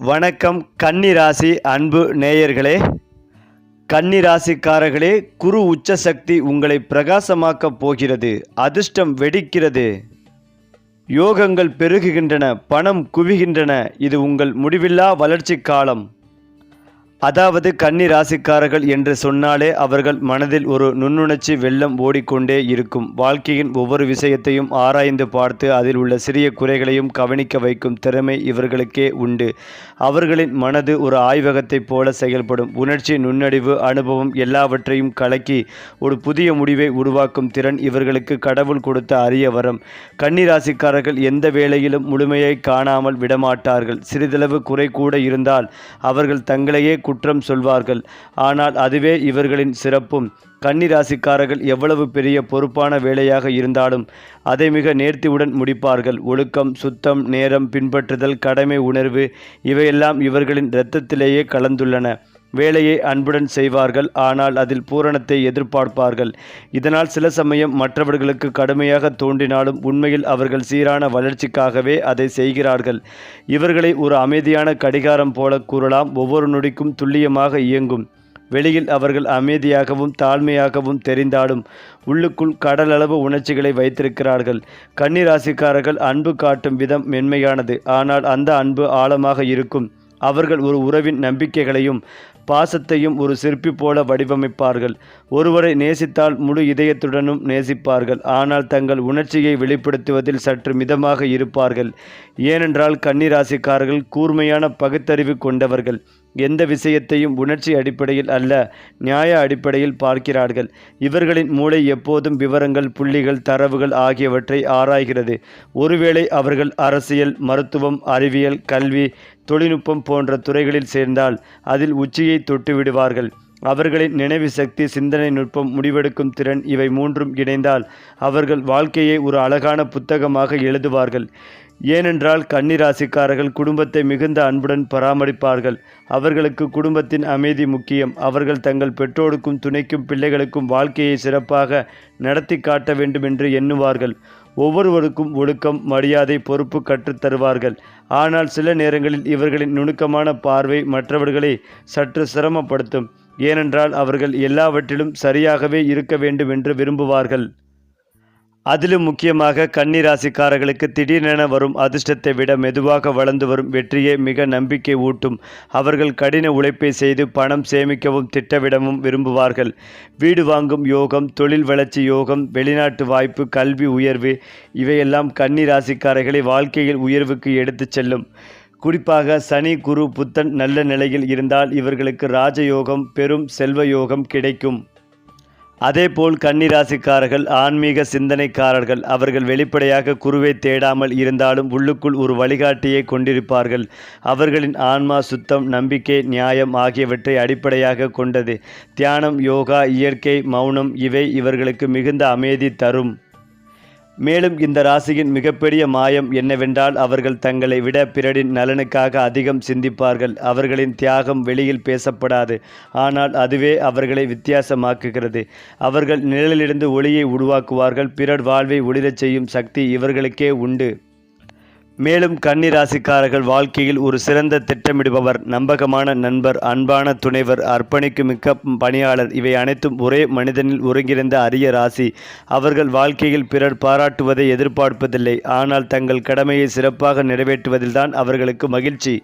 வணக்கம் கன்னிராசி அன்பு நேயர்களே. கன்னிராசிக்காரர்களே குரு உச்ச சக்தி உங்களை பிரகாசமாக்கப் போகிறது அதிர்ஷ்டம் வெடிக்கிறது. யோகங்கள் பெருகுகின்றன பணம் குவிகின்றன இது உங்கள் முடிவில்லா வளர்ச்சி காலம். அதாவது கன்னி ராசிக்காரர்கள் என்று சொன்னாலே அவர்கள் மனதில் ஒரு நுண்ணுணர்ச்சி வெள்ளம் ஓடிக்கொண்டே இருக்கும். வாழ்க்கையின் ஒவ்வொரு விஷயத்தையும் ஆராய்ந்து பார்த்து அதில் உள்ள சிறிய குறைகளையும் கவனிக்க வைக்கும் திறமை இவர்களுக்கே உண்டு. அவர்களின் மனது ஒரு ஆய்வகத்தைப் போல செயல்படும். உணர்ச்சி நுண்ணறிவு அனுபவம் எல்லாவற்றையும் கலக்கி ஒரு புதிய முடிவை உருவாக்கும் திறன் இவர்களுக்கு கடவுள் கொடுத்த அரிய வரம். கன்னி ராசிக்காரர்கள் எந்த வேளையிலும் முழுமையை காணாமல் விடமாட்டார்கள். சிறிதளவு குறை கூட இருந்தால் அவர்கள் தங்களையே குற்றம் சொல்வார்கள். ஆனால் அதுவே இவர்களின் சிறப்பும். கன்னிராசிக்காரர்கள் எவ்வளவு பெரிய பொறுப்பான வேலையாக இருந்தாலும் அதை மிக நேர்த்தியுடன் முடிப்பார்கள். ஒழுக்கம் சுத்தம் நேரம் பின்பற்றுதல் கடமை உணர்வு இவையெல்லாம் இவர்களின் இரத்தத்திலேயே கலந்துள்ளன. வேலையை அன்புடன் செய்வார்கள் ஆனால் அதில் பூரணத்தை எதிர்பார்ப்பார்கள். இதனால் சில சமயம் மற்றவர்களுக்கு கடுமையாக தோன்றினாலும் உண்மையில் அவர்கள் சீரான வளர்ச்சிக்காகவே அதை செய்கிறார்கள். இவர்களை ஒரு அமைதியான கடிகாரம் போல கூறலாம் ஒவ்வொரு நொடிக்கும் துல்லியமாக இயங்கும். வெளியில் அவர்கள் அமைதியாகவும் தாழ்மையாகவும் தெரிந்தாலும் உள்ளுக்குள் கடலளவு உணர்ச்சிகளை வைத்திருக்கிறார்கள். கன்னிராசிக்காரர்கள் அன்பு காட்டும் விதம் மென்மையானது ஆனால் அந்த அன்பு ஆழமாக இருக்கும். அவர்கள் ஒரு உறவின் நம்பிக்கைகளையும் பாசத்தையும் ஒரு சிற்பி போல வடிவமைப்பார்கள். ஒருவரை நேசித்தால் முழு இதயத்துடனும் நேசிப்பார்கள். ஆனால் தங்கள் உணர்ச்சியை வெளிப்படுத்துவதில் சற்று மிதமாக இருப்பார்கள். ஏனென்றால் கன்னிராசிக்காரர்கள் கூர்மையான பகுத்தறிவு கொண்டவர்கள். எந்த விஷயத்தையும் உணர்ச்சி அடிப்படையில் அல்ல நியாய அடிப்படையில் பார்க்கிறார்கள். இவர்களின் மூளை எப்போதும் விவரங்கள் புள்ளிகள் தரவுகள் ஆகியவற்றை ஆராய்கிறது. ஒருவேளை அவர்கள் அரசியல் மருத்துவம் அறிவியல் கல்வி தொழில்நுட்பம் போன்ற துறைகளில் சேர்ந்தால் அதில் உச்சியை தொட்டு விடுவார்கள். அவர்களின் நினைவு சக்தி சிந்தனை நுட்பம் முடிவெடுக்கும் திறன் இவை மூன்றும் இணைந்தால் அவர்கள் வாழ்க்கையை ஒரு அழகான புத்தகமாக எழுதுவார்கள். ஏனென்றால் கன்னிராசிக்காரர்கள் குடும்பத்தை மிகுந்த அன்புடன் பராமரிப்பார்கள். அவர்களுக்கு குடும்பத்தின் அமைதி முக்கியம். அவர்கள் தங்கள் பெற்றோருக்கும் துணைக்கும் பிள்ளைகளுக்கும் வாழ்க்கையை சிறப்பாக நடத்தி காட்ட வேண்டும் என்று எண்ணுவார்கள். ஒவ்வொருவருக்கும் ஒழுக்கம் மரியாதை பொறுப்பு கற்றுத்தருவார்கள் ஆனால் சில நேரங்களில் இவர்களின் நுணுக்கமான பார்வை மற்றவர்களை சற்று சிரமப்படுத்தும். ஏனென்றால் அவர்கள் எல்லாவற்றிலும் சரியாகவே இருக்க வேண்டும் என்று விரும்புவார்கள். அதிலும் முக்கியமாக கன்னிராசிக்காரர்களுக்கு திடீரென வரும் அதிர்ஷ்டத்தை விட மெதுவாக வளர்ந்து வரும் வெற்றியே மிக நம்பிக்கை ஊட்டும். அவர்கள் கடின உழைப்பை செய்து பணம் சேமிக்கவும் திட்டமிடவும் விரும்புவார்கள். வீடு வாங்கும் யோகம் தொழில் வளர்ச்சி யோகம் வெளிநாட்டு வாய்ப்பு கல்வி உயர்வு இவையெல்லாம் கன்னிராசிக்காரர்களை வாழ்க்கையில் உயர்வுக்கு எடுத்துச் செல்லும். குறிப்பாக சனி குரு புத்தன் நல்ல நிலையில் இருந்தால் இவர்களுக்கு ராஜயோகம் பெரும் செல்வ யோகம் கிடைக்கும். அதேபோல் கன்னிராசிக்காரர்கள் ஆன்மீக சிந்தனைக்காரர்கள் அவர்கள் வெளிப்படையாக குருவை தேடாமல் இருந்தாலும் உள்ளுக்குள் ஒரு வழிகாட்டியை கொண்டிருப்பார்கள். அவர்களின் ஆன்மா சுத்தம் நம்பிக்கை நியாயம் ஆகியவற்றை அடிப்படையாக கொண்டது. தியானம் யோகா இயற்கை மௌனம் இவை இவர்களுக்கு மிகுந்த அமைதி தரும். மேலும் இந்த ராசியின் மிகப்பெரிய மாயம் என்னவென்றால் அவர்கள் தங்களை விட பிறரின் நலனுக்காக அதிகம் சிந்திப்பார்கள். அவர்களின் தியாகம் வெளியில் பேசப்படாது. ஆனால் அதுவே அவர்களை வித்தியாசமாக்குகிறது. அவர்கள் நிழலிலிருந்து ஒளியை உருவாக்குவார்கள். பிறர் வாழ்வை ஒளிரச் செய்யும் சக்தி இவர்களுக்கே உண்டு. மேலும் கன்னி ராசிக்காரர்கள் வாழ்க்கையில் ஒரு சிறந்த திட்டமிடுபவர் நம்பகமான நண்பர் அன்பான துணைவர் அர்ப்பணிக்கு மிக்க பணியாளர். இவை அனைத்தும் ஒரே மனிதனில் ஒருங்கிணைந்த அரிய ராசி. அவர்கள் வாழ்க்கையில் பிறர் பாராட்டுவதை எதிர்பார்ப்பதில்லை. ஆனால் தங்கள் கடமையை சிறப்பாக நிறைவேற்றுவதில்தான் அவர்களுக்கு மகிழ்ச்சி.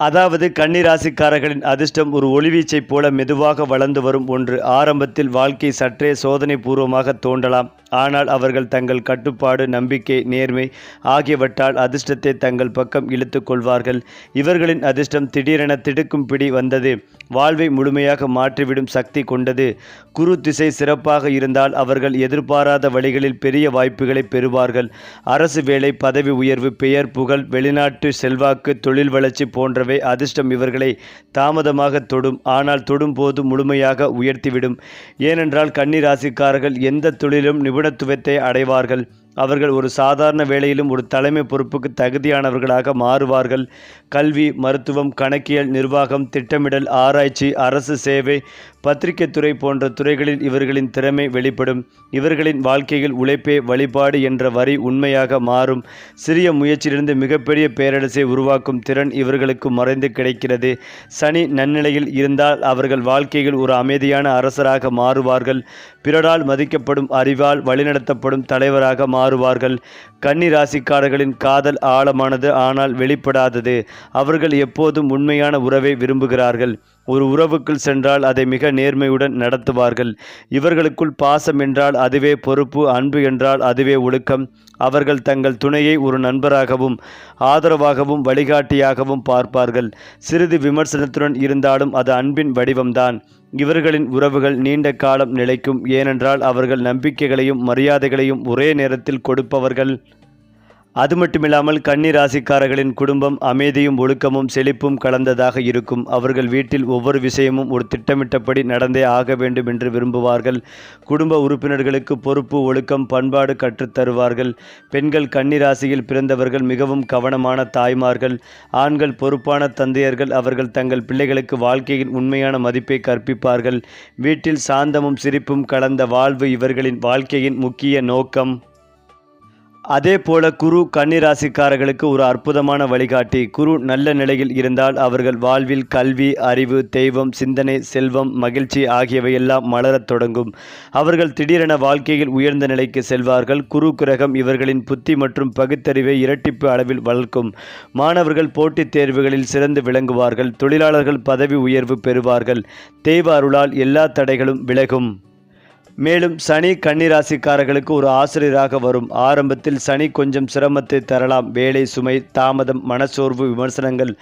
அதாவது கன்னிராசிக்காரர்களின் அதிர்ஷ்டம் ஒரு ஒளிவீச்சைப் போல மெதுவாக வளர்ந்து வரும் ஒன்று. ஆரம்பத்தில் வாழ்க்கை சற்றே சோதனை பூர்வமாக தோன்றலாம். ஆனால் அவர்கள் தங்கள் கட்டுப்பாடு நம்பிக்கை நேர்மை ஆகியவற்றால் அதிர்ஷ்டத்தை தங்கள் பக்கம் இழுத்து கொள்வார்கள். இவர்களின் அதிர்ஷ்டம் திடீரென திடுக்கும் பிடி வந்தது. வாழ்வை முழுமையாக மாற்றிவிடும் சக்தி கொண்டது. குரு திசை சிறப்பாக இருந்தால் அவர்கள் எதிர்பாராத வழிகளில் பெரிய வாய்ப்புகளை பெறுவார்கள். அரசு வேலை பதவி உயர்வு பெயர் புகழ் வெளிநாட்டு செல்வாக்கு தொழில் வளர்ச்சி போன்ற போன்றவை அதிர்ஷ்டம் இவர்களை தாமதமாக தொடும். ஆனால் தொடும் போது முழுமையாக உயர்த்திவிடும். ஏனென்றால் கன்னிராசிக்காரர்கள் எந்த தொழிலும் நிபுணத்துவத்தை அடைவார்கள். அவர்கள் ஒரு சாதாரண வேலையிலும் ஒரு தலைமை பொறுப்புக்கு தகுதியானவர்களாக மாறுவார்கள். கல்வி மருத்துவம் கணக்கியல் நிர்வாகம் திட்டமிடல் ஆராய்ச்சி அரசு சேவை பத்திரிகை துறை போன்ற துறைகளில் இவர்களின் திறமை வெளிப்படும். இவர்களின் வாழ்க்கையில் உழைப்பே வழிபாடு என்ற வரி உண்மையாக மாறும். சிறிய முயற்சியிலிருந்து மிகப்பெரிய பேரரசை உருவாக்கும் திறன் இவர்களுக்கு மறைந்து கிடைக்கிறது. சனி நன்னிலையில் இருந்தால் அவர்கள் வாழ்க்கையில் ஒரு அமைதியான அரசராக மாறுவார்கள். பிறரால் மதிக்கப்படும் அறிவால் வழிநடத்தப்படும் தலைவராக மாறுவார்கள். கன்னி ராசிக்காரர்களின் காதல் ஆழமானது ஆனால் வெளிப்படாதது. அவர்கள் எப்போதும் உண்மையான உறவை விரும்புகிறார்கள். ஒரு உறவுக்குள் சென்றால் அதை மிக நேர்மையுடன் நடத்துவார்கள். இவர்களுக்குள் பாசம் என்றால் அதுவே பொறுப்பு அன்பு என்றால் அதுவே ஒழுக்கம். அவர்கள் தங்கள் துணையை ஒரு நண்பராகவும் ஆதரவாகவும் வழிகாட்டியாகவும் பார்ப்பார்கள். சிறிது விமர்சனத்துடன் இருந்தாலும் அது அன்பின் வடிவம்தான். இவர்களின் உறவுகள் நீண்ட காலம் நிலைக்கும் ஏனென்றால் அவர்கள் நம்பிக்கைகளையும் மரியாதைகளையும் ஒரே நேரத்தில் கொடுப்பவர்கள். அது மட்டுமில்லாமல் கன்னி ராசிக்காரர்களின் குடும்பம் அமைதியும் ஒழுக்கமும் செழிப்பும் கலந்ததாக இருக்கும். அவர்கள் வீட்டில் ஒவ்வொரு விஷயமும் ஒரு திட்டமிட்டபடி நடந்தே ஆக வேண்டும் என்று விரும்புவார்கள். குடும்ப உறுப்பினர்களுக்கு பொறுப்பு ஒழுக்கம் பண்பாடு கற்றுத் தருவார்கள். பெண்கள் கன்னி ராசியில் பிறந்தவர்கள் மிகவும் கவனமான தாய்மார்கள். ஆண்கள் பொறுப்பான தந்தையர்கள். அவர்கள் தங்கள் பிள்ளைகளுக்கு வாழ்க்கையின் உண்மையான மதிப்பை கற்பிப்பார்கள். வீட்டில் சாந்தமும் சிரிப்பும் கலந்த வாழ்வு இவர்களின் வாழ்க்கையின் முக்கிய நோக்கம். அதே போல குரு கன்னிராசிக்காரர்களுக்கு ஒரு அற்புதமான வழிகாட்டி. குரு நல்ல நிலையில் இருந்தால் அவர்கள் வாழ்வில் கல்வி அறிவு தெய்வம் சிந்தனை செல்வம் மகிழ்ச்சி ஆகியவையெல்லாம் மலரத் தொடங்கும். அவர்கள் திடீரென வாழ்க்கையில் உயர்ந்த நிலைக்கு செல்வார்கள். குரு கிரகம் இவர்களின் புத்தி மற்றும் பகுத்தறிவை இரட்டிப்பு அளவில் வளர்க்கும். மாணவர்கள் போட்டித் தேர்வுகளில் சிறந்து விளங்குவார்கள். தொழிலாளர்கள் பதவி உயர்வு பெறுவார்கள். தெய்வ அருளால் எல்லா தடைகளும் விலகும். மேலும் சனி கன்னிராசிக்காரர்களுக்கு ஒரு ஆசிரியராக வரும். ஆரம்பத்தில் சனி கொஞ்சம் சிரமத்தை தரலாம். வேலை சுமை தாமதம் மனச்சோர்வு விமர்சனங்கள்.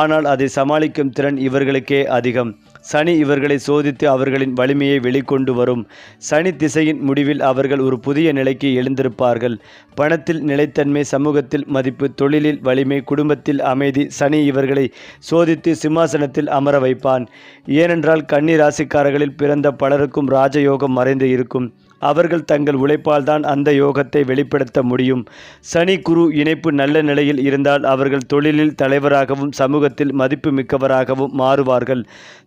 ஆனால் அதை சமாளிக்கும் திறன் இவர்களுக்கே அதிகம். சனி இவர்களை சோதித்து அவர்களின் வலிமையை வெளிக்கொண்டு வரும். சனி திசையின் முடிவில் அவர்கள் ஒரு புதிய நிலைக்கு எழுந்திருப்பார்கள். பணத்தில் நிலைத்தன்மை சமூகத்தில் மதிப்பு தொழிலில் வலிமை குடும்பத்தில் அமைதி சனி இவர்களை சோதித்து சிம்மாசனத்தில் அமர வைப்பான். ஏனென்றால் கன்னி ராசிக்காரர்களில் பிறந்த பலருக்கும் ராஜயோகம் மறைந்து இருக்கும். அவர்கள் தங்கள் உழைப்பால் தான் அந்த யோகத்தை வெளிப்படுத்த முடியும். சனி குரு இணைப்பு நல்ல நிலையில் இருந்தால் அவர்கள் தொழிலில் தலைவராகவும் சமூகத்தில் மதிப்பு மிக்கவராகவும் மாறுவார்கள்.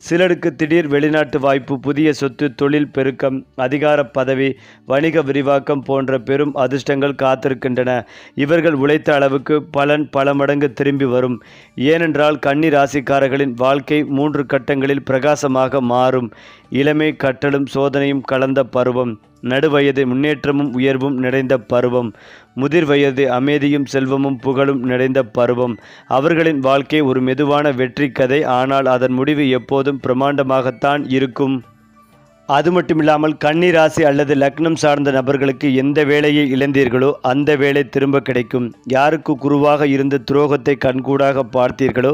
சிலருக்கு திடீர் வெளிநாட்டு வாய்ப்பு புதிய சொத்து தொழில் பெருக்கம் அதிகார பதவி வணிக விரிவாக்கம் போன்ற பெரும் அதிர்ஷ்டங்கள் காத்திருக்கின்றன. இவர்கள் உழைத்த அளவுக்கு பலன் பல மடங்கு திரும்பி வரும். ஏனென்றால் கன்னி ராசிக்காரர்களின் வாழ்க்கை மூன்று கட்டங்களில் பிரகாசமாக மாறும். இளமை கட்டலும் சோதனையும் கலந்த பருவம். நடுவயது முன்னேற்றமும் உயர்வும் நிறைந்த பருவம். முதிர் வயது அமைதியும் செல்வமும் புகழும் நிறைந்த பருவம். அவர்களின் வாழ்க்கை ஒரு மெதுவான வெற்றி கதை ஆனால் அதன் முடிவு எப்போதும் பிரமாண்டமாகத்தான் இருக்கும். அது மட்டும் இல்லாமல் கன்னி ராசி அல்லது லக்னம் சார்ந்த நபர்களுக்கு எந்த வேலையை இழந்தீர்களோ அந்த வேலை திரும்ப கிடைக்கும். யாருக்கு குருவாக இருந்து துரோகத்தை கண்கூடாக பார்த்தீர்களோ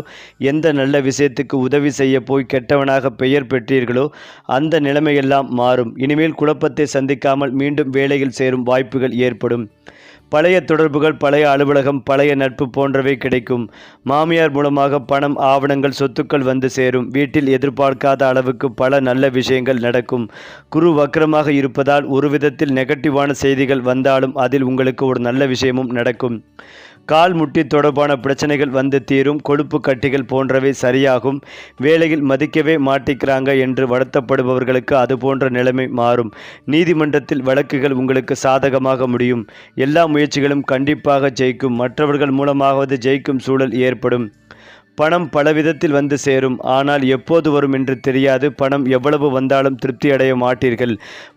எந்த நல்ல விஷயத்துக்கு உதவி செய்ய போய் கெட்டவனாக பெயர் பெற்றீர்களோ அந்த நிலைமையெல்லாம் மாறும். இனிமேல் குழப்பத்தை சந்திக்காமல் மீண்டும் வேலையில் சேரும் வாய்ப்புகள் ஏற்படும். பழைய தொடர்புகள் பழைய அலுவலகம் பழைய நட்பு போன்றவை கிடைக்கும். மாமியார் மூலமாக பணம் ஆவணங்கள் சொத்துக்கள் வந்து சேரும். வீட்டில் எதிர்பார்க்காத அளவுக்கு பல நல்ல விஷயங்கள் நடக்கும். குரு வக்கரமாக இருப்பதால் ஒரு விதத்தில் நெகட்டிவான செய்திகள் வந்தாலும் அதில் உங்களுக்கு ஒரு நல்ல விஷயமும் நடக்கும். கால் முட்டி தொடர்பான பிரச்சனைகள் வந்து தீரும் கொழுப்பு கட்டிகள் போன்றவை சரியாகும் வேலையில் மதிக்கவே மாட்டிக்கிறாங்க என்று வருத்தப்படுபவர்களுக்கு அது போன்ற நிலைமை மாறும். நீதிமன்றத்தில் வழக்குகள் உங்களுக்கு சாதகமாக முடியும். எல்லா முயற்சிகளும் கண்டிப்பாக ஜெயிக்கும். மற்றவர்கள் மூலமாவது ஜெயிக்கும் சூழல் ஏற்படும். பணம் பலவிதத்தில் வந்து சேரும். ஆனால் எப்போது வரும் என்று தெரியாது. பணம் எவ்வளவு வந்தாலும் திருப்தி அடைய மாட்டீர்கள்.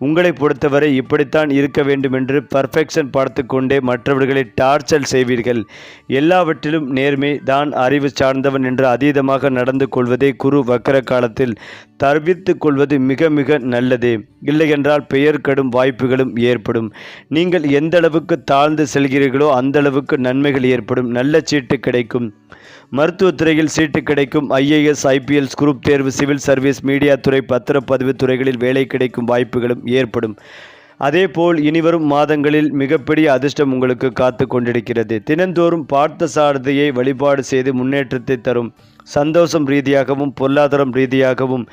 உங்களை பொறுத்தவரை இப்படித்தான் இருக்க வேண்டும் என்று பர்ஃபெக்ஷன் பார்த்து கொண்டே மற்றவர்களை டார்ச்சல் செய்வீர்கள். எல்லாவற்றிலும் நேர்மை தான் அறிவு சார்ந்தவன் என்று அதீதமாக நடந்து கொள்வதே குரு வக்கர காலத்தில். தவிர்த்து கொள்வது மிக மிக நல்லது. இல்லையென்றால் பெயர் கடும் வாய்ப்புகளும் ஏற்படும். நீங்கள் எந்த அளவுக்கு தாழ்ந்து செல்கிறீர்களோ அந்த அளவுக்கு நன்மைகள் ஏற்படும். நல்ல சீட்டு கிடைக்கும். மருத்துவத்துறையில் சீட்டு கிடைக்கும் ஐஏஎஸ் ஐபிஎல்ஸ் குரூப் தேர்வு சிவில் சர்வீஸ் மீடியா துறை பத்திரப்பதிவு துறைகளில் வேலை கிடைக்கும் வாய்ப்புகளும் ஏற்படும். அதேபோல் இனிவரும் மாதங்களில் மிகப்பெரிய அதிர்ஷ்டம் உங்களுக்கு காத்து கொண்டிருக்கிறது. தினந்தோறும் பார்த்த சாரதியை வழிபாடு செய்து முன்னேற்றத்தை தரும் சந்தோஷம் ரீதியாகவும் பொருளாதாரம் ரீதியாகவும்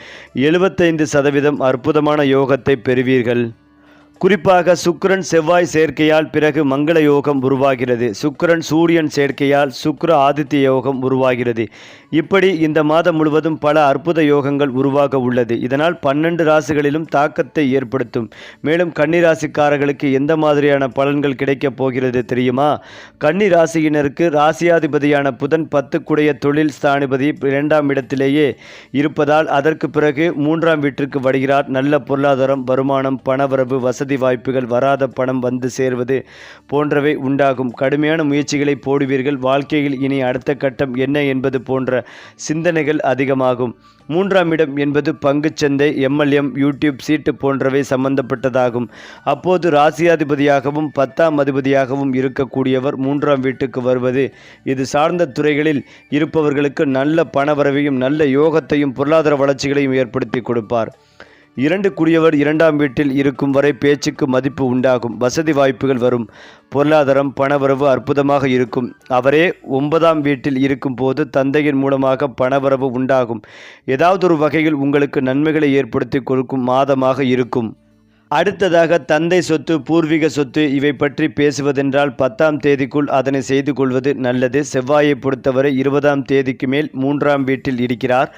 எழுபத்தைந்து சதவீதம் அற்புதமான யோகத்தை பெறுவீர்கள். குறிப்பாக சுக்கிரன் செவ்வாய் சேர்க்கையால் பிறகு மங்கள யோகம் உருவாகிறது. சுக்கரன் சூரியன் சேர்க்கையால் சுக்கர ஆதித்ய யோகம் உருவாகிறது. இப்படி இந்த மாதம் முழுவதும் பல அற்புத யோகங்கள் உருவாக உள்ளது. இதனால் பன்னெண்டு ராசிகளிலும் தாக்கத்தை ஏற்படுத்தும். மேலும் கன்னி ராசிக்காரர்களுக்கு எந்த மாதிரியான பலன்கள் கிடைக்கப் போகிறது தெரியுமா? கன்னி ராசியினருக்கு ராசியாதிபதியான புதன் பத்துக்குடைய தொழில் ஸ்தானிபதி இரண்டாம் இடத்திலேயே இருப்பதால் அதற்கு பிறகு மூன்றாம் வீட்டிற்கு வருகிறார். நல்ல பொருளாதாரம் வருமானம் பணவரவு வசதி வசதி வாய்ப்புகள் வராத பணம் வந்து சேர்வது போன்றவை உண்டாகும். கடுமையான முயற்சிகளை போடுவீர்கள். வாழ்க்கையில் இனி அடுத்த கட்டம் என்ன என்பது போன்ற சிந்தனைகள் அதிகமாகும். மூன்றாம் இடம் என்பது பங்குச்சந்தை எம்எல்எம் யூடியூப் சீட்டு போன்றவை சம்பந்தப்பட்டதாகும். அப்போது ராசியாதிபதியாகவும் பத்தாம் அதிபதியாகவும் இருக்கக்கூடியவர் மூன்றாம் வீட்டுக்கு வருவது. இது சார்ந்த துறைகளில் இருப்பவர்களுக்கு நல்ல பணவரவையும் நல்ல யோகத்தையும் பொருளாதார வளர்ச்சிகளையும் ஏற்படுத்தி கொடுப்பார். இரண்டு குடியவர் இரண்டாம் வீட்டில் இருக்கும் வரை பேச்சுக்கு மதிப்பு உண்டாகும். வசதி வாய்ப்புகள் வரும். பொருளாதாரம் பணவரவு அற்புதமாக இருக்கும். அவரே ஒன்பதாம் வீட்டில் இருக்கும் போது தந்தையின் மூலமாக பணவரவு உண்டாகும். ஏதாவது ஒரு வகையில் உங்களுக்கு நன்மைகளை ஏற்படுத்தி கொடுக்கும் மாதமாக இருக்கும். அடுத்ததாக தந்தை சொத்து பூர்வீக சொத்து இவை பற்றி பேசுவதென்றால் பத்தாம் தேதிக்குள் அதனை செய்து கொள்வது நல்லது. செவ்வாயை பொறுத்தவரை இருபதாம் தேதிக்கு மேல் மூன்றாம் வீட்டில் இருக்கிறார்.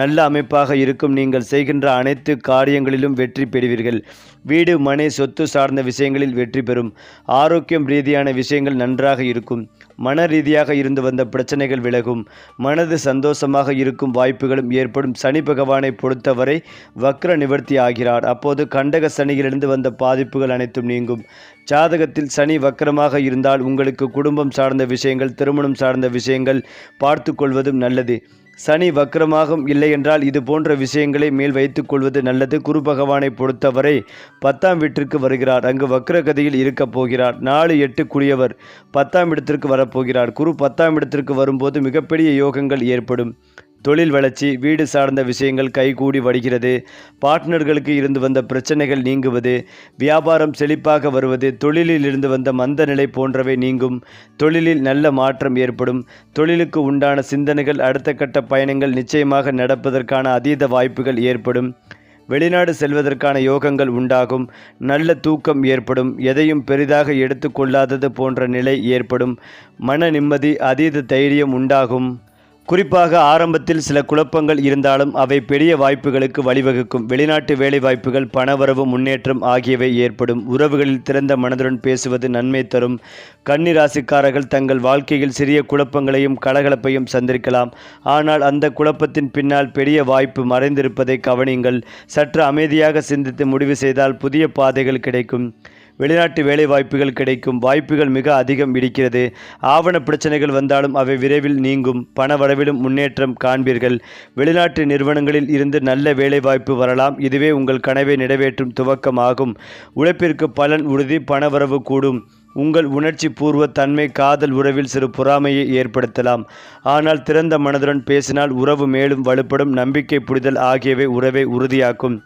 நல்ல அமைப்பாக இருக்கும் நீங்கள் செய்கின்ற அனைத்து காரியங்களிலும் வெற்றி பெறுவீர்கள். வீடு மனை சொத்து சார்ந்த விஷயங்களில் வெற்றி பெறும். ஆரோக்கியம் ரீதியான விஷயங்கள் நன்றாக இருக்கும். மன ரீதியாக இருந்து வந்த பிரச்சனைகள் விலகும். மனது சந்தோஷமாக இருக்கும் வாய்ப்புகளும் ஏற்படும். சனி பகவானை பொறுத்தவரை வக்ர நிவர்த்தி ஆகிறார். அப்போது கண்டக சனியிலிருந்து வந்த பாதிப்புகள் அனைத்தும் நீங்கும். ஜாதகத்தில் சனி வக்கரமாக இருந்தால் உங்களுக்கு குடும்பம் சார்ந்த விஷயங்கள் திருமணம் சார்ந்த விஷயங்கள் பார்த்து கொள்வதும் நல்லது. சனி வக்கரமாகும் இல்லை என்றால் இது போன்ற விஷயங்களை மேல் வைத்துக் கொள்வது நல்லது. குரு பகவானை பொறுத்தவரை பத்தாம் வீட்டிற்கு வருகிறார். அங்கு வக்ரகதியில் இருக்கப் போகிறார். நாலு எட்டு குடியவர் பத்தாம் இடத்திற்கு வரப்போகிறார் குரு பத்தாம் இடத்திற்கு வரும்போது மிகப்பெரிய யோகங்கள் ஏற்படும். தொழில் வளர்ச்சி வீடு சார்ந்த விஷயங்கள் கைகூடி வருகிறது பார்ட்னர்களுக்கு இருந்து வந்த பிரச்சனைகள் நீங்குவது வியாபாரம் செழிப்பாக வருவது தொழிலில் இருந்து வந்த மந்த நிலை போன்றவை நீங்கும். தொழிலில் நல்ல மாற்றம் ஏற்படும். தொழிலுக்கு உண்டான சிந்தனைகள் அடுத்த கட்ட பயணங்கள் நிச்சயமாக நடப்பதற்கான அதீத வாய்ப்புகள் ஏற்படும். வெளிநாடு செல்வதற்கான யோகங்கள் உண்டாகும். நல்ல தூக்கம் ஏற்படும். எதையும் பெரிதாக எடுத்துக்கொள்ளாதது போன்ற நிலை ஏற்படும். மன நிம்மதி அதீத தைரியம் உண்டாகும். குறிப்பாக ஆரம்பத்தில் சில குழப்பங்கள் இருந்தாலும் அவை பெரிய வாய்ப்புகளுக்கு வழிவகுக்கும். வெளிநாட்டு வேலைவாய்ப்புகள் பணவரவு முன்னேற்றம் ஆகியவை ஏற்படும். உறவுகளில் திறந்த மனதுடன் பேசுவது நன்மை தரும். கன்னிராசிக்காரர்கள் தங்கள் வாழ்க்கையில் சிறிய குழப்பங்களையும் கலகலப்பையும் சந்திருக்கலாம் ஆனால் அந்த குழப்பத்தின் பின்னால் பெரிய வாய்ப்பு மறைந்திருப்பதை கவனியுங்கள். சற்று அமைதியாக சிந்தித்து முடிவு செய்தால் புதிய பாதைகள் கிடைக்கும். வெளிநாட்டு வேலைவாய்ப்புகள் கிடைக்கும் வாய்ப்புகள் மிக அதிகம் இருக்கிறது. ஆவண பிரச்சனைகள் வந்தாலும் அவை விரைவில் நீங்கும். பண வரவிலும் முன்னேற்றம் காண்பீர்கள். வெளிநாட்டு நிறுவனங்களில் இருந்து நல்ல வேலைவாய்ப்பு வரலாம். இதுவே உங்கள் கனவை நிறைவேற்றும் துவக்கமாகும். உழைப்பிற்கு பலன் உறுதி பணவரவு கூடும். உங்கள் உணர்ச்சி பூர்வ தன்மை காதல் உறவில் சிறு பொறாமையை ஏற்படுத்தலாம். ஆனால் திறந்த மனதுடன் பேசினால் உறவு மேலும் வலுப்படும். நம்பிக்கை புரிதல் ஆகியவை உறவை உறுதியாக்கும்.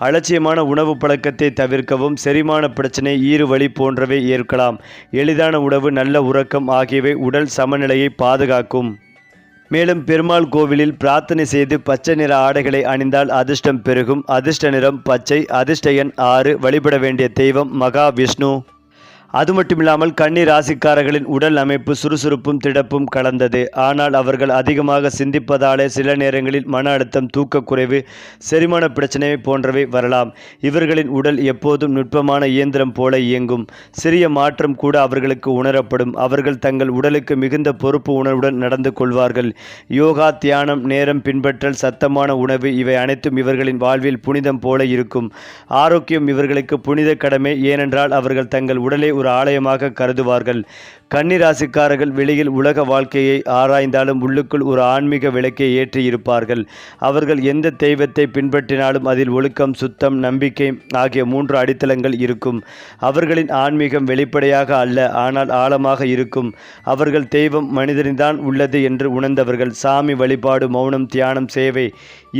அலட்சியமான உணவு பழக்கத்தை தவிர்க்கவும் செரிமான பிரச்சனை ஈறுவழி போன்றவை ஏற்கலாம். எளிதான உணவு நல்ல உறக்கம் ஆகியவை உடல் சமநிலையை பாதுகாக்கும். மேலும் பெருமாள் கோவிலில் பிரார்த்தனை செய்து பச்சை நிற ஆடைகளை அணிந்தால் அதிர்ஷ்டம் பெருகும். அதிர்ஷ்ட நிறம் பச்சை அதிர்ஷ்ட எண் ஆறு. வழிபட வேண்டிய தெய்வம் மகாவிஷ்ணு. அது மட்டுமில்லாமல் கன்னி ராசிக்காரர்களின் உடல் அமைப்பு சுறுசுறுப்பும் திடப்பும் கலந்தது. ஆனால் அவர்கள் அதிகமாக சிந்திப்பதாலே சில நேரங்களில் மன அழுத்தம் தூக்கக்குறைவு செரிமான பிரச்சனை போன்றவை வரலாம். இவர்களின் உடல் எப்போதும் நுட்பமான இயந்திரம் போல இயங்கும். சிறிய மாற்றம் கூட அவர்களுக்கு உணரப்படும். அவர்கள் தங்கள் உடலுக்கு மிகுந்த பொறுப்பு உணர்வுடன் நடந்து கொள்வார்கள். யோகா தியானம் நேரம் பின்பற்றல் சத்தமான உணவு இவை அனைத்தும் இவர்களின் வாழ்வில் புனிதம் போல இருக்கும். ஆரோக்கியம் இவர்களுக்கு புனித கடமை. ஏனென்றால் அவர்கள் தங்கள் உடலை ஒரு ஆலயமாக கருதுவார்கள். கன்னிராசிக்காரர்கள் வெளியில் உலக வாழ்க்கையை ஆராய்ந்தாலும் உள்ளுக்குள் ஒரு ஆன்மீக விளக்கை ஏற்றி இருப்பார்கள். அவர்கள் எந்த தெய்வத்தை பின்பற்றினாலும் அதில் ஒழுக்கம் சுத்தம் நம்பிக்கை ஆகிய மூன்று அடித்தளங்கள் இருக்கும். அவர்களின் ஆன்மீகம் வெளிப்படையாக அல்ல ஆனால் ஆழமாக இருக்கும். அவர்கள் தெய்வம் மனிதனின்தான் உள்ளது என்று உணர்ந்தவர்கள். சாமி வழிபாடு மௌனம் தியானம் சேவை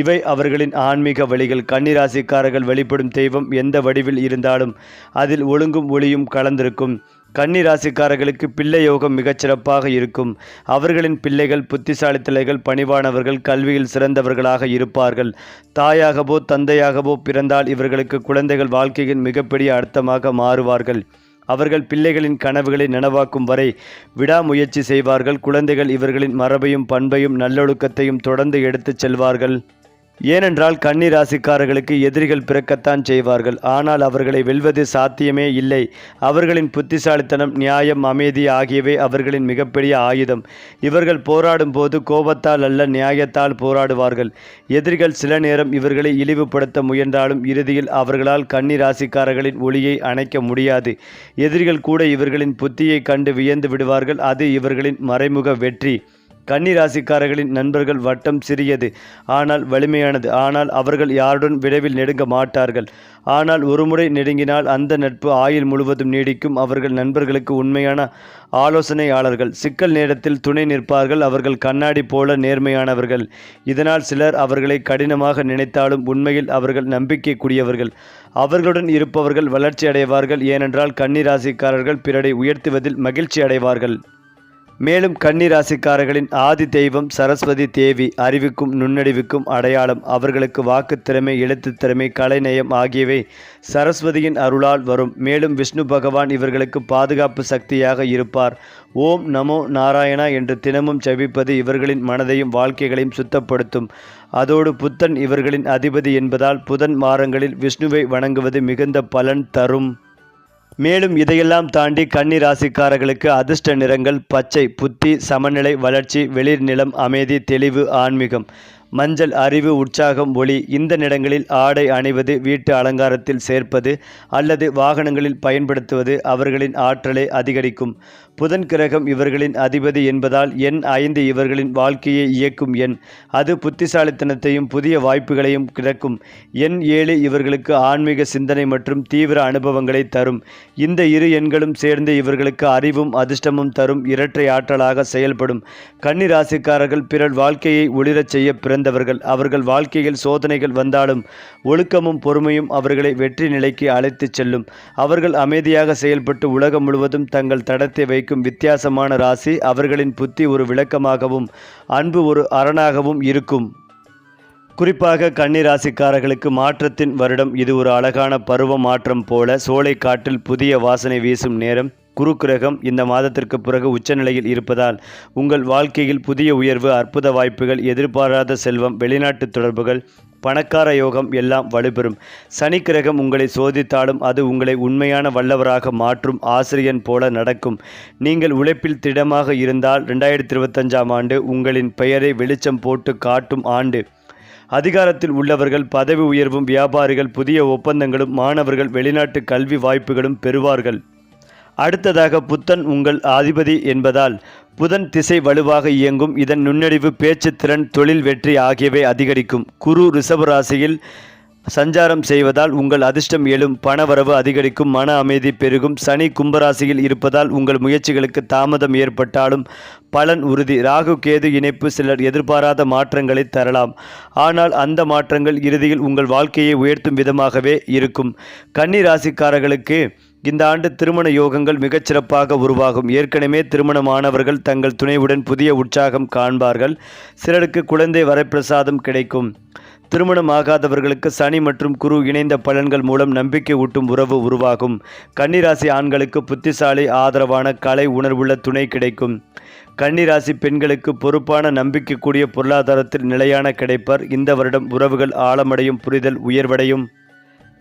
இவை அவர்களின் ஆன்மீக வழிகள். கன்னிராசிக்காரர்கள் வழிபடும் தெய்வம் எந்த வடிவில் இருந்தாலும் அதில் ஒழுங்கும் ஒளியும் கலந்திருக்கும். கன்னி ராசிக்காரர்களுக்கு பிள்ளை யோகம் மிகச்சிறப்பாக இருக்கும். அவர்களின் பிள்ளைகள் புத்திசாலித்தலைகள் பணிவானவர்கள் கல்வியில் சிறந்தவர்களாக இருப்பார்கள். தாயாகவோ தந்தையாகவோ பிறந்தால் இவர்களுக்கு குழந்தைகள் வாழ்க்கையின் மிகப்பெரிய அர்த்தமாக மாறுவார்கள். அவர்கள் பிள்ளைகளின் கனவுகளை நனவாக்கும் வரை விடாமுயற்சி செய்வார்கள். குழந்தைகள் இவர்களின் மரபையும் பண்பையும் நல்லொழுக்கத்தையும் தொடர்ந்து எடுத்துச் செல்வார்கள். ஏனென்றால் கன்னி ராசிக்காரர்களுக்கு எதிரிகள் பிறக்கத்தான் செய்வார்கள். ஆனால் அவர்களை வெல்வது சாத்தியமே இல்லை. அவர்களின் புத்திசாலித்தனம் நியாயம் அமைதி ஆகியவை அவர்களின் மிகப்பெரிய ஆயுதம். இவர்கள் போராடும் போது கோபத்தால் அல்ல நியாயத்தால் போராடுவார்கள். எதிரிகள் சில நேரம் இவர்களை இழிவுபடுத்த முயன்றாலும் இறுதியில் அவர்களால் கன்னி ராசிக்காரர்களின் ஒளியை அணைக்க முடியாது. எதிரிகள் கூட இவர்களின் புத்தியை கண்டு வியந்து விடுவார்கள். அது இவர்களின் மறைமுக வெற்றி. கன்னி ராசிக்காரர்களின் நண்பர்கள் வட்டம் சிறியது. ஆனால் வலிமையானது. ஆனால் அவர்கள் யாருடன் விரைவில் நெருங்க மாட்டார்கள். ஆனால் ஒருமுறை நெருங்கினால் அந்த நட்பு ஆயுள் முழுவதும் நீடிக்கும். அவர்கள் நண்பர்களுக்கு உண்மையான ஆலோசனையாளர்கள். சிக்கல் நேரத்தில் துணை நிற்பார்கள். அவர்கள் கண்ணாடி போல நேர்மையானவர்கள். இதனால் சிலர் அவர்களை கடினமாக நினைத்தாலும் உண்மையில் அவர்கள் நம்பிக்கைக்குரியவர்கள். அவர்களுடன் இருப்பவர்கள் வளர்ச்சி அடைவார்கள் ஏனென்றால் கன்னி ராசிக்காரர்கள் பிறரை உயர்த்துவதில் மகிழ்ச்சி அடைவார்கள் மேலும் கன்னிராசிக்காரர்களின் ஆதி தெய்வம் சரஸ்வதி தேவி அறிவுக்கும் நுண்ணறிவுக்கும் அடையாளம் அவர்களுக்கு வாக்குத் திறமை எழுத்துத் திறமை கலைநயம் ஆகியவை சரஸ்வதியின் அருளால் வரும். மேலும் விஷ்ணு பகவான் இவர்களுக்கு பாதுகாப்பு சக்தியாக இருப்பார். ஓம் நமோ நாராயணா என்று தினமும் ஜபிப்பது இவர்களின் மனதையும் வாழ்க்கைகளையும் சுத்தப்படுத்தும். அதோடு புத்தன் இவர்களின் அதிபதி என்பதால் புதன் மாறங்களில் விஷ்ணுவை வணங்குவது மிகுந்த பலன் தரும். மேலும் இதையெல்லாம் தாண்டி கன்னி ராசிக்காரர்களுக்கு அதிர்ஷ்ட நிறங்கள் பச்சை புத்தி சமநிலை வளர்ச்சி வெளிர் நிலம் அமைதி தெளிவு ஆன்மீகம். மஞ்சள் அறிவு உற்சாகம் ஒளி இந்த நிறங்களில் ஆடை அணிவது வீட்டு அலங்காரத்தில் சேர்ப்பது அல்லது வாகனங்களில் பயன்படுத்துவது அவர்களின் ஆற்றலை அதிகரிக்கும். புதன் கிரகம் இவர்களின் அதிபதி என்பதால் எண் ஐந்து இவர்களின் வாழ்க்கையை இயக்கும் எண். அது புத்திசாலித்தனத்தையும் புதிய வாய்ப்புகளையும் கிடக்கும். எண் ஏழு இவர்களுக்கு ஆன்மீக சிந்தனை மற்றும் தீவிர அனுபவங்களை தரும். இந்த இரு எண்களும் சேர்ந்து இவர்களுக்கு அறிவும் அதிர்ஷ்டமும் தரும் இரட்டை ஆற்றலாக செயல்படும். கன்னி ராசிக்காரர்கள் பிறர் வாழ்க்கையை ஒளிரச் செய்ய பிறந்தவர்கள் அவர்கள் வாழ்க்கையில் சோதனைகள் வந்தாலும் ஒழுக்கமும் பொறுமையும் அவர்களை வெற்றி நிலைக்கு அழைத்துச் செல்லும். அவர்கள் அமைதியாக செயல்பட்டு உலகம் முழுவதும் தங்கள் தடத்தை வைக்கும் வித்தியாசமான ராசி அவர்களின் புத்தி ஒரு விளக்கமாகவும் அன்பு ஒரு அரணாகவும் இருக்கும். குறிப்பாக கன்னிராசிக்காரர்களுக்கு மாற்றத்தின் வருடம். இது ஒரு அழகான பருவ மாற்றம் போல சோலை காட்டில் புதிய வாசனை வீசும் நேரம். குரு கிரகம் இந்த மாதத்திற்கு பிறகு உச்சநிலையில் இருப்பதால் உங்கள் வாழ்க்கையில் புதிய உயர்வு அற்புத வாய்ப்புகள் எதிர்பாராத செல்வம் வெளிநாட்டு தொடர்புகள் பணக்கார யோகம் எல்லாம் வலுப்பெறும் சனி கிரகம் உங்களை சோதித்தாலும் அது உங்களை உண்மையான வல்லவராக மாற்றும் ஆசிரியன் போல நடக்கும். நீங்கள் உழைப்பில் திடமாக இருந்தால் ரெண்டாயிரத்தி இருபத்தஞ்சாம் ஆண்டு உங்களின் பெயரை வெளிச்சம் போட்டு காட்டும் ஆண்டு. அதிகாரத்தில் உள்ளவர்கள் பதவி உயர்வும் வியாபாரிகள் புதிய ஒப்பந்தங்களும் மாணவர்கள் வெளிநாட்டு கல்வி வாய்ப்புகளும் பெறுவார்கள். அடுத்ததாக புத்தன் உங்கள் அதிபதி என்பதால் புதன் திசை வலுவாக இயங்கும் இதன் நுண்ணறிவு பேச்சு திறன் தொழில் வெற்றி ஆகியவை அதிகரிக்கும். குரு ரிஷபராசியில் சஞ்சாரம் செய்வதால் உங்கள் அதிர்ஷ்டம் எழும் பணவரவு அதிகரிக்கும் மன அமைதி பெருகும். சனி கும்பராசியில் இருப்பதால் உங்கள் முயற்சிகளுக்கு தாமதம் ஏற்பட்டாலும் பலன் உறுதி. ராகு கேது இணைப்பு சிலர் எதிர்பாராத மாற்றங்களை தரலாம். ஆனால் அந்த மாற்றங்கள் இறுதியில் உங்கள் வாழ்க்கையை உயர்த்தும் விதமாகவே இருக்கும். கன்னி ராசிக்காரர்களுக்கு இந்த ஆண்டு திருமண யோகங்கள் மிகச்சிறப்பாக உருவாகும். ஏற்கனவே திருமணமானவர்கள் தங்கள் துணைவுடன் புதிய உற்சாகம் காண்பார்கள். சிலருக்கு குழந்தை வரப்பிரசாதம் கிடைக்கும். திருமணம் ஆகாதவர்களுக்கு சனி மற்றும் குரு இணைந்த பலன்கள் மூலம் நம்பிக்கை ஊட்டும் உறவு உருவாகும். கன்னிராசி ஆண்களுக்கு புத்திசாலி ஆதரவான கலை உணர்வுள்ள துணை கிடைக்கும். கன்னிராசி பெண்களுக்கு பொறுப்பான நம்பிக்கைக்கூடிய பொருளாதாரத்தில் நிலையான கிடைப்பர். இந்த வருடம் உறவுகள் ஆழமடையும் புரிதல் உயர்வடையும்.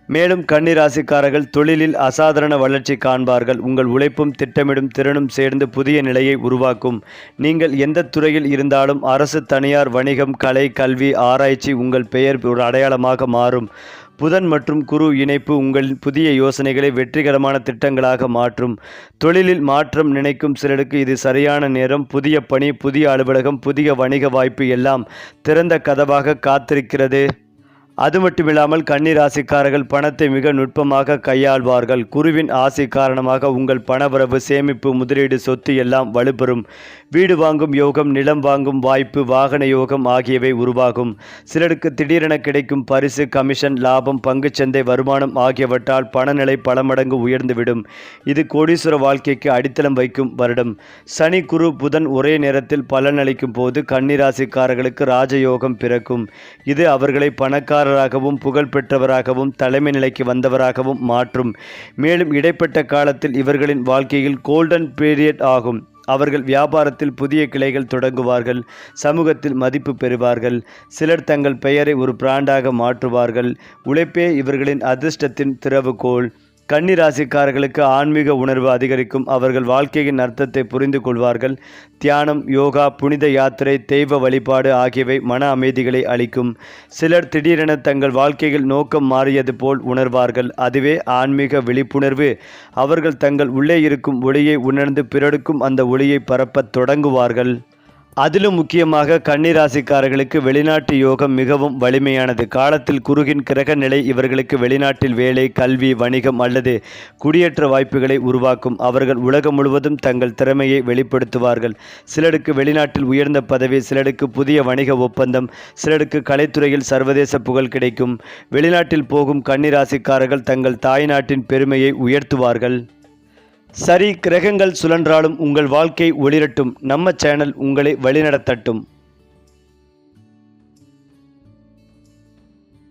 மேலும் கன்னிராசிக்காரர்கள் தொழிலில் அசாதாரண வளர்ச்சி காண்பார்கள். உங்கள் உழைப்பும் திட்டமிடும் திறனும் சேர்ந்து புதிய நிலையை உருவாக்கும். நீங்கள் எந்த துறையில் இருந்தாலும் அரசு தனியார் வணிகம் கலை கல்வி ஆராய்ச்சி உங்கள் பெயர் ஒரு அடையாளமாக மாறும். புதன் மற்றும் குரு இணைப்பு உங்களின் புதிய யோசனைகளை வெற்றிகரமான திட்டங்களாக மாற்றும். தொழிலில் மாற்றம் நினைக்கும் சிலருக்கு இது சரியான நேரம். புதிய பணி புதிய அலுவலகம் புதிய வணிக வாய்ப்பு எல்லாம் திறந்த கதவாக காத்திருக்கிறது. அது மட்டுமில்லாமல் கன்னிராசிக்காரர்கள் பணத்தை மிக நுட்பமாக கையாள்வார்கள். குருவின் ஆசை காரணமாக உங்கள் பணவரவு சேமிப்பு முதலீடு சொத்து எல்லாம் வலுப்பெறும். வீடு வாங்கும் யோகம் நிலம் வாங்கும் வாய்ப்பு வாகன யோகம் ஆகியவை உருவாகும். சிலருக்கு திடீரென கிடைக்கும் பரிசு கமிஷன் லாபம் பங்குச்சந்தை வருமானம் ஆகியவற்றால் பணநிலை பல மடங்கு உயர்ந்துவிடும். இது கோடீஸ்வர வாழ்க்கைக்கு அடித்தளம் வைக்கும் வருடம். சனி குரு புதன் ஒரே நேரத்தில் பலனளிக்கும் போது கன்னிராசிக்காரர்களுக்கு ராஜயோகம் பிறக்கும். இது அவர்களை பணக்காரராகவும் புகழ்பெற்றவராகவும் தலைமை நிலைக்கு வந்தவராகவும் மாற்றும். மேலும் இடைப்பட்ட காலத்தில் இவர்களின் வாழ்க்கையில் கோல்டன் பீரியட் ஆகும். அவர்கள் வியாபாரத்தில் புதிய கிளைகள் தொடங்குவார்கள் சமூகத்தில் மதிப்பு பெறுவார்கள் சிலர் தங்கள் பெயரை ஒரு பிராண்டாக மாற்றுவார்கள். உழைப்பே இவர்களின் அதிர்ஷ்டத்தின் திறவுகோள் கன்னி ராசிக்காரர்களுக்கு ஆன்மீக உணர்வு அதிகரிக்கும். அவர்கள் வாழ்க்கையின் அர்த்தத்தை புரிந்து கொள்வார்கள். தியானம் யோகா புனித யாத்திரை தெய்வ வழிபாடு ஆகியவை மன அமைதிகளை அளிக்கும். சிலர் திடீரென தங்கள் வாழ்க்கையில் நோக்கம் மாறியது போல் உணர்வார்கள். அதுவே ஆன்மீக விழிப்புணர்வு. அவர்கள் தங்கள் உள்ளே இருக்கும் ஒளியை உணர்ந்து பிறருக்கும் அந்த ஒளியை பரப்பத் தொடங்குவார்கள். அதிலும் முக்கியமாக கன்னிராசிக்காரர்களுக்கு வெளிநாட்டு யோகம் மிகவும் வலிமையானது. காலத்தில் குறுகின் கிரக நிலை இவர்களுக்கு வெளிநாட்டில் வேலை கல்வி வணிகம் அல்லது குடியேற்ற வாய்ப்புகளை உருவாக்கும். அவர்கள் உலகம் முழுவதும் தங்கள் திறமையை வெளிப்படுத்துவார்கள். சிலருக்கு வெளிநாட்டில் உயர்ந்த பதவி சிலருக்கு புதிய வணிக ஒப்பந்தம் சிலருக்கு கலைத்துறையில் சர்வதேச புகழ் கிடைக்கும். வெளிநாட்டில் போகும் கன்னிராசிக்காரர்கள் தங்கள் தாய்நாட்டின் பெருமையை உயர்த்துவார்கள். சரி கிரகங்கள் சுழன்றாலும் உங்கள் வாழ்க்கை ஒளிரட்டும். நம்ம சேனல் உங்களை வழிநடத்தட்டும்.